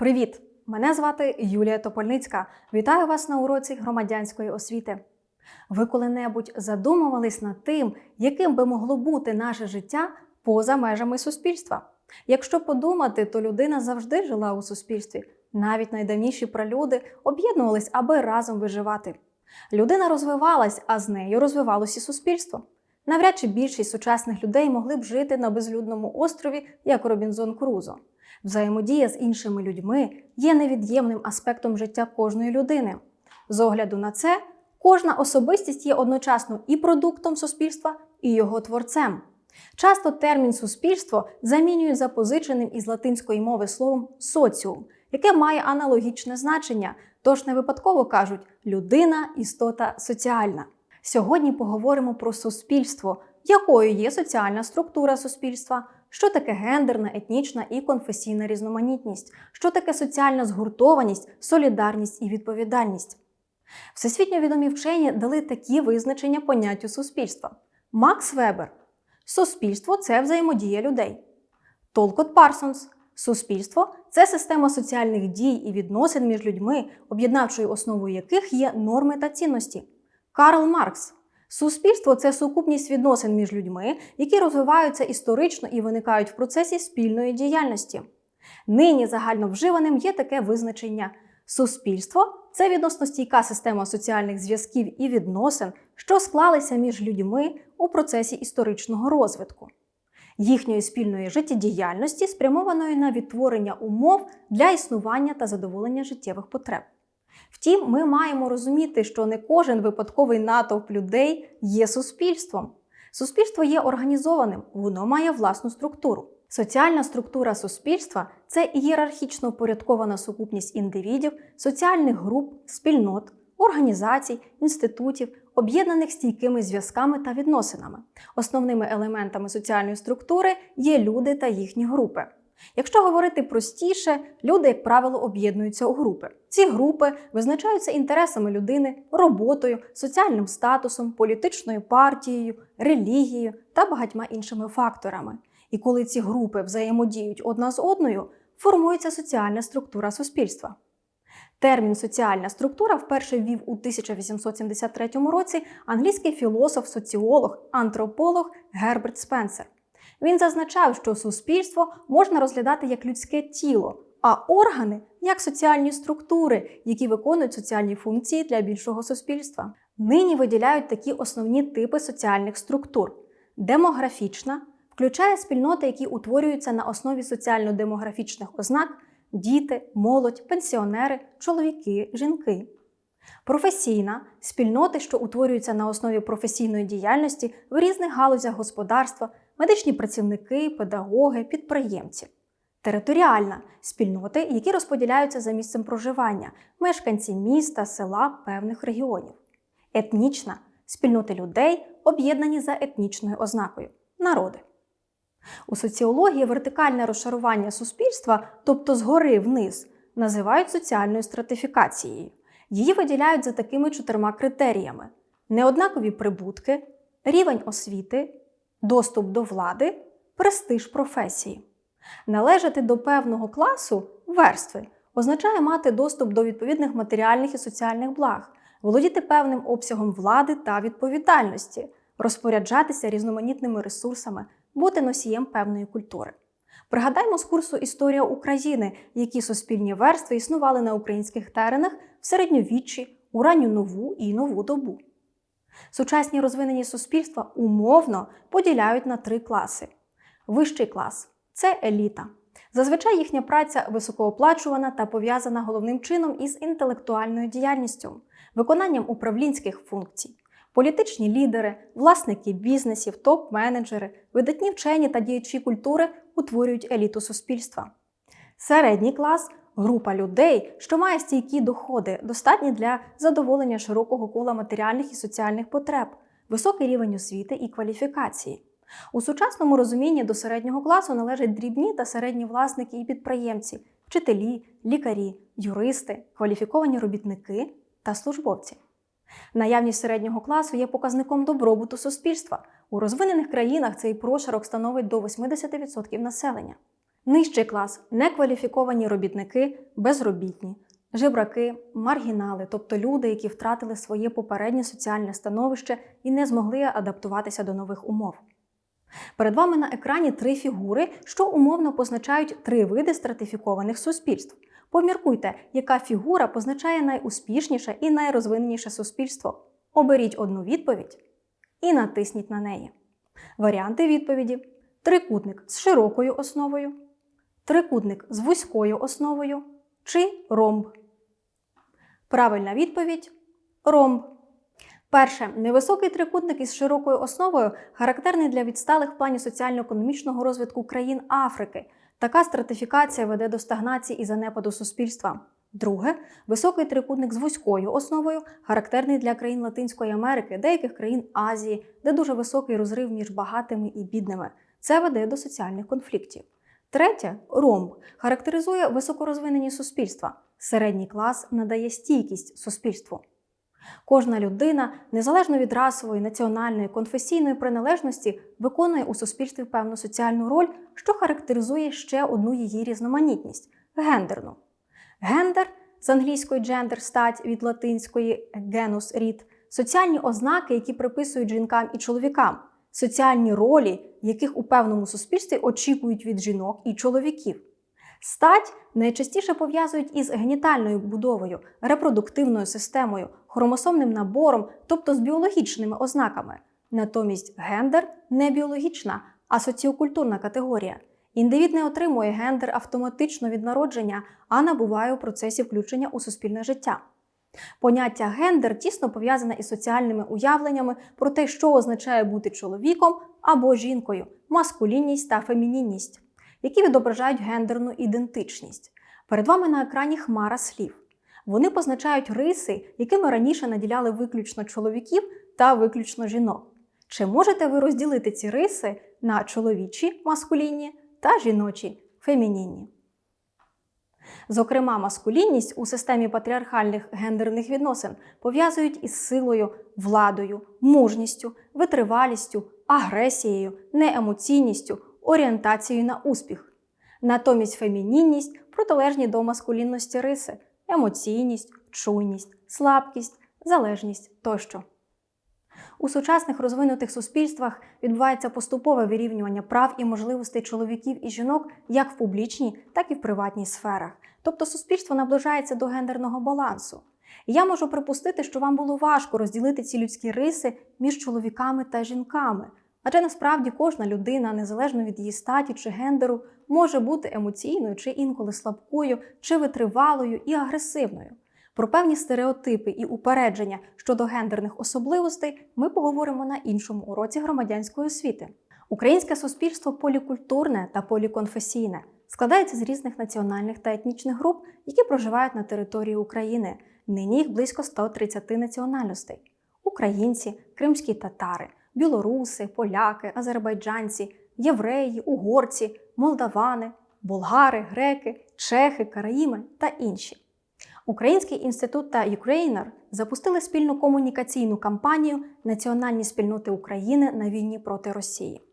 Привіт! Мене звати Юлія Топольницька. Вітаю вас на уроці громадянської освіти. Ви коли-небудь задумувались над тим, яким би могло бути наше життя поза межами суспільства? Якщо подумати, то людина завжди жила у суспільстві. Навіть найдавніші пралюди об'єднувались, аби разом виживати. Людина розвивалась, а з нею розвивалося і суспільство. Навряд чи більшість сучасних людей могли б жити на безлюдному острові, як Робінзон Крузо. Взаємодія з іншими людьми є невід'ємним аспектом життя кожної людини. З огляду на це, кожна особистість є одночасно і продуктом суспільства, і його творцем. Часто термін суспільство замінюють запозиченим із латинської мови словом соціум, яке має аналогічне значення, тож не випадково кажуть людина істота соціальна. Сьогодні поговоримо про суспільство, якою є соціальна структура суспільства, що таке гендерна, етнічна і конфесійна різноманітність, що таке соціальна згуртованість, солідарність і відповідальність. Всесвітньо відомі вчені дали такі визначення поняттю суспільства. Макс Вебер суспільство це взаємодія людей. Толкот Парсонс суспільство це система соціальних дій і відносин між людьми, об'єднавчою основою яких є норми та цінності. Карл Маркс Суспільство це сукупність відносин між людьми, які розвиваються історично і виникають в процесі спільної діяльності. Нині загально вживаним є таке визначення: суспільство це відносно стійка система соціальних зв'язків і відносин, що склалися між людьми у процесі історичного розвитку, їхньої спільної життєдіяльності, спрямованої на відтворення умов для існування та задоволення життєвих потреб. Втім, ми маємо розуміти, що не кожен випадковий натовп людей є суспільством. Суспільство є організованим, воно має власну структуру. Соціальна структура суспільства це ієрархічно упорядкована сукупність індивідів, соціальних груп, спільнот, організацій, інститутів, об'єднаних стійкими зв'язками та відносинами. Основними елементами соціальної структури є люди та їхні групи. Якщо говорити простіше, люди, як правило, об'єднуються у групи. Ці групи визначаються інтересами людини, роботою, соціальним статусом, політичною партією, релігією та багатьма іншими факторами. І коли ці групи взаємодіють одна з одною, формується соціальна структура суспільства. Термін соціальна структура вперше ввів у 1873 році англійський філософ, соціолог, антрополог Герберт Спенсер. Він зазначав, що суспільство можна розглядати як людське тіло, а органи як соціальні структури, які виконують соціальні функції для більшого суспільства. Нині виділяють такі основні типи соціальних структур: демографічна включає спільноти, які утворюються на основі соціально-демографічних ознак діти, молодь, пенсіонери, чоловіки, жінки. Професійна спільноти, що утворюються на основі професійної діяльності в різних галузях господарства, медичні працівники, педагоги, підприємці. Територіальна спільноти, які розподіляються за місцем проживання, мешканці міста, села, певних регіонів. Етнічна спільноти людей, об'єднані за етнічною ознакою народи. У соціології вертикальне розшарування суспільства, тобто згори вниз, називають соціальною стратифікацією. Її виділяють за такими чотирма критеріями: неоднакові прибутки, рівень освіти, доступ до влади, престиж професії. Належати до певного класу верстви означає мати доступ до відповідних матеріальних і соціальних благ, володіти певним обсягом влади та відповідальності, розпоряджатися різноманітними ресурсами, бути носієм певної культури. Пригадаймо з курсу Історія України, які суспільні верстви існували на українських теренах в середньовіччі, у ранню нову і нову добу. Сучасні розвинені суспільства умовно поділяють на три класи. Вищий клас це еліта. Зазвичай їхня праця високооплачувана та пов'язана головним чином із інтелектуальною діяльністю, виконанням управлінських функцій. Політичні лідери, власники бізнесів, топ-менеджери, видатні вчені та діячі культури утворюють еліту суспільства. Середній клас група людей, що має стійкі доходи, достатні для задоволення широкого кола матеріальних і соціальних потреб, високий рівень освіти і кваліфікації. У сучасному розумінні до середнього класу належать дрібні та середні власники і підприємці, вчителі, лікарі, юристи, кваліфіковані робітники та службовці. Наявність середнього класу є показником добробуту суспільства. У розвинених країнах цей прошарок становить до 80% населення. Нижчий клас некваліфіковані робітники, безробітні, жебраки, маргінали, тобто люди, які втратили своє попереднє соціальне становище і не змогли адаптуватися до нових умов. Перед вами на екрані три фігури, що умовно позначають три види стратифікованих суспільств. Поміркуйте, яка фігура позначає найуспішніше і найрозвиненіше суспільство. Оберіть одну відповідь і натисніть на неї. Варіанти відповіді: трикутник з широкою основою, трикутник з вузькою основою чи ромб. Правильна відповідь ромб. Перше, невисокий трикутник із широкою основою характерний для відсталих в плані соціально-економічного розвитку країн Африки. Така стратифікація веде до стагнації і занепаду суспільства. Друге, високий трикутник з вузькою основою характерний для країн Латинської Америки, деяких країн Азії, де дуже високий розрив між багатими і бідними. Це веде до соціальних конфліктів. Третє ромб характеризує високорозвинені суспільства. Середній клас надає стійкість суспільству. Кожна людина, незалежно від расової, національної, конфесійної приналежності, виконує у суспільстві певну соціальну роль, що характеризує ще одну її різноманітність гендерну. Гендер з англійської джендер стать від латинської генус рід, соціальні ознаки, які приписують жінкам і чоловікам, соціальні ролі, яких у певному суспільстві очікують від жінок і чоловіків. Стать найчастіше пов'язують із генітальною будовою, репродуктивною системою, хромосомним набором, тобто з біологічними ознаками. Натомість гендер не біологічна, а соціокультурна категорія. Індивід не отримує гендер автоматично від народження, а набуває у процесі включення у суспільне життя. Поняття гендер тісно пов'язане із соціальними уявленнями про те, що означає бути чоловіком або жінкою, маскулінність та фемінінність, які відображають гендерну ідентичність. Перед вами на екрані хмара слів. Вони позначають риси, якими раніше наділяли виключно чоловіків та виключно жінок. Чи можете ви розділити ці риси на чоловічі маскулінні та жіночі фемінінні? Зокрема, маскулінність у системі патріархальних гендерних відносин пов'язують із силою, владою, мужністю, витривалістю, агресією, неемоційністю, орієнтацією на успіх. Натомість фемінінність протилежні до маскулінності риси, емоційність, чуйність, слабкість, залежність тощо. У сучасних розвинутих суспільствах відбувається поступове вирівнювання прав і можливостей чоловіків і жінок як в публічній, так і в приватній сферах. Тобто суспільство наближається до гендерного балансу. Я можу припустити, що вам було важко розділити ці людські риси між чоловіками та жінками. Адже насправді кожна людина, незалежно від її статі чи гендеру, може бути емоційною чи інколи слабкою, чи витривалою і агресивною. Про певні стереотипи і упередження щодо гендерних особливостей ми поговоримо на іншому уроці громадянської освіти. Українське суспільство полікультурне та поліконфесійне складається з різних національних та етнічних груп, які проживають на території України. Нині їх близько 130 національностей: українці, кримські татари, білоруси, поляки, азербайджанці, євреї, угорці, молдавани, болгари, греки, чехи, караїми та інші. Український інститут та Ukrainer запустили спільну комунікаційну кампанію Національні спільноти України на війні проти Росії.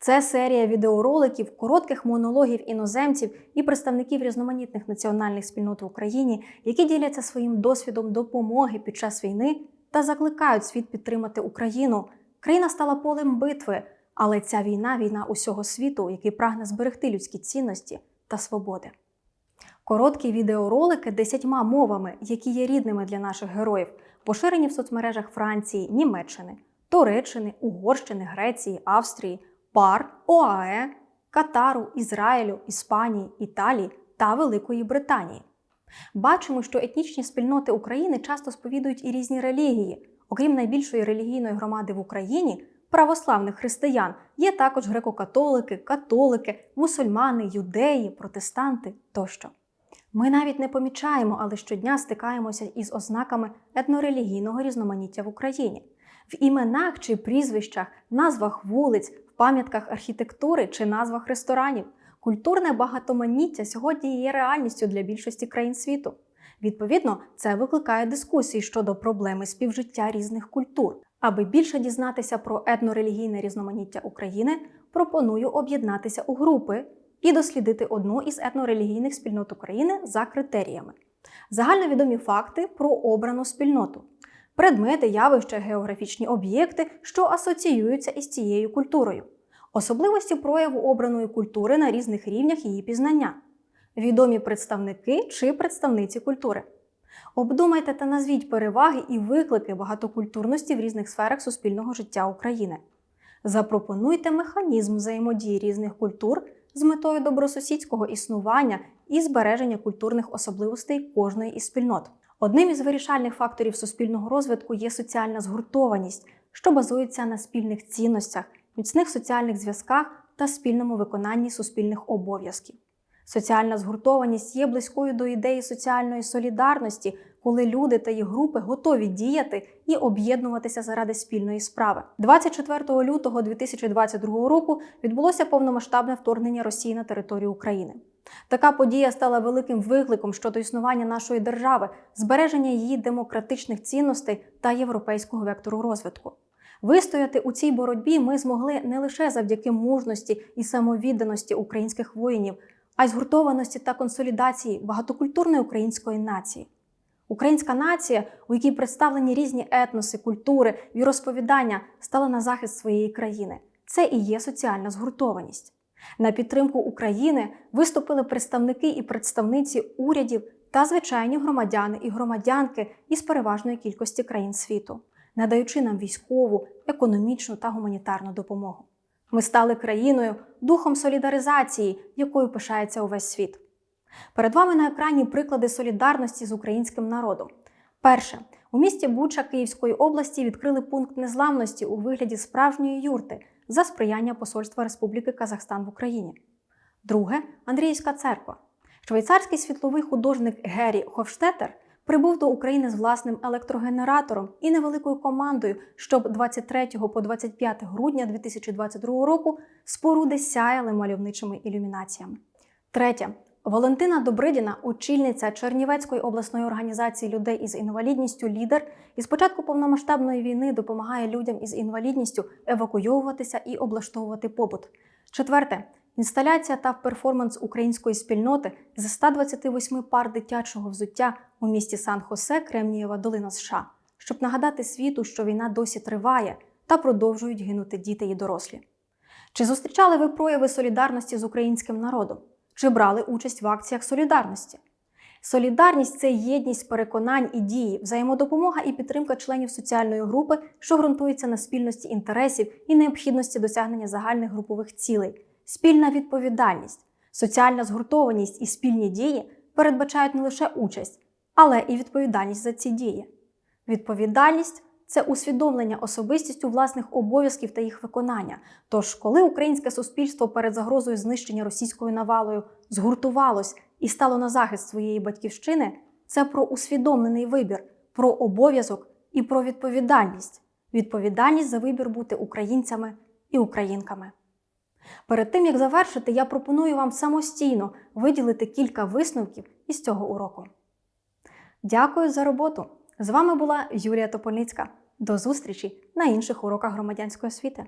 Це серія відеороликів, коротких монологів іноземців і представників різноманітних національних спільнот в Україні, які діляться своїм досвідом допомоги під час війни та закликають світ підтримати Україну. Країна стала полем битви, але ця війна війна усього світу, який прагне зберегти людські цінності та свободи. Короткі відеоролики десятьма мовами, які є рідними для наших героїв, поширені в соцмережах Франції, Німеччини, Туреччини, Угорщини, Греції, Австрії, ПАР, ОАЕ, Катару, Ізраїлю, Іспанії, Італії та Великої Британії. Бачимо, що етнічні спільноти України часто сповідують і різні релігії. Окрім найбільшої релігійної громади в Україні, православних християн, є також греко-католики, католики, мусульмани, юдеї, протестанти тощо. Ми навіть не помічаємо, але щодня стикаємося із ознаками етнорелігійного різноманіття в Україні. В іменах чи прізвищах, назвах вулиць, в пам'ятках архітектури чи назвах ресторанів. Культурне багатоманіття сьогодні є реальністю для більшості країн світу. Відповідно, це викликає дискусії щодо проблеми співжиття різних культур. Аби більше дізнатися про етнорелігійне різноманіття України, пропоную об'єднатися у групи і дослідити одну із етнорелігійних спільнот України за критеріями. Загальновідомі факти про обрану спільноту, предмети, явища, географічні об'єкти, що асоціюються із цією культурою, особливості прояву обраної культури на різних рівнях її пізнання, відомі представники чи представниці культури. Обдумайте та назвіть переваги і виклики багатокультурності в різних сферах суспільного життя України. Запропонуйте механізм взаємодії різних культур з метою добросусідського існування і збереження культурних особливостей кожної із спільнот. Одним із вирішальних факторів суспільного розвитку є соціальна згуртованість, що базується на спільних цінностях, міцних соціальних зв'язках та спільному виконанні суспільних обов'язків. Соціальна згуртованість є близькою до ідеї соціальної солідарності, коли люди та їх групи готові діяти і об'єднуватися заради спільної справи. 24 лютого 2022 року відбулося повномасштабне вторгнення Росії на територію України. Така подія стала великим викликом щодо існування нашої держави, збереження її демократичних цінностей та європейського вектору розвитку. Вистояти у цій боротьбі ми змогли не лише завдяки мужності і самовідданості українських воїнів, а й згуртованості та консолідації багатокультурної української нації. Українська нація, у якій представлені різні етноси, культури, віросповідання, стала на захист своєї країни. Це і є соціальна згуртованість. На підтримку України виступили представники і представниці урядів та звичайні громадяни і громадянки із переважної кількості країн світу, надаючи нам військову, економічну та гуманітарну допомогу. Ми стали країною духом солідаризації, якою пишається увесь світ. Перед вами на екрані приклади солідарності з українським народом. Перше, у місті Буча Київської області відкрили пункт незламності у вигляді справжньої юрти за сприяння Посольства Республіки Казахстан в Україні. Друге Андріївська церква. Швейцарський світловий художник Гері Хофштетер прибув до України з власним електрогенератором і невеликою командою, щоб 23 по 25 грудня 2022 року споруди сяяли мальовничими ілюмінаціями. Третє. Валентина Добридіна, очільниця Чернівецької обласної організації людей із інвалідністю Лідер, і з початку повномасштабної війни допомагає людям із інвалідністю евакуйовуватися і облаштовувати побут. Четверте. Інсталяція та перформанс української спільноти з 128 пар дитячого взуття у місті Сан-Хосе, Кремнієва долина США, щоб нагадати світу, що війна досі триває та продовжують гинути діти і дорослі. Чи зустрічали ви прояви солідарності з українським народом? Чи брали участь в акціях солідарності? Солідарність це єдність переконань і дії, взаємодопомога і підтримка членів соціальної групи, що ґрунтується на спільності інтересів і необхідності досягнення загальних групових цілей, спільна відповідальність, соціальна згуртованість і спільні дії передбачають не лише участь, але і відповідальність за ці дії. Відповідальність це усвідомлення особистістю власних обов'язків та їх виконання. Тож, коли українське суспільство перед загрозою знищення російською навалою згуртувалось і стало на захист своєї батьківщини, це про усвідомлений вибір, про обов'язок і про відповідальність. Відповідальність за вибір бути українцями і українками. Перед тим як завершити, я пропоную вам самостійно виділити кілька висновків із цього уроку. Дякую за роботу! З вами була Юлія Топольницька. До зустрічі на інших уроках громадянської освіти.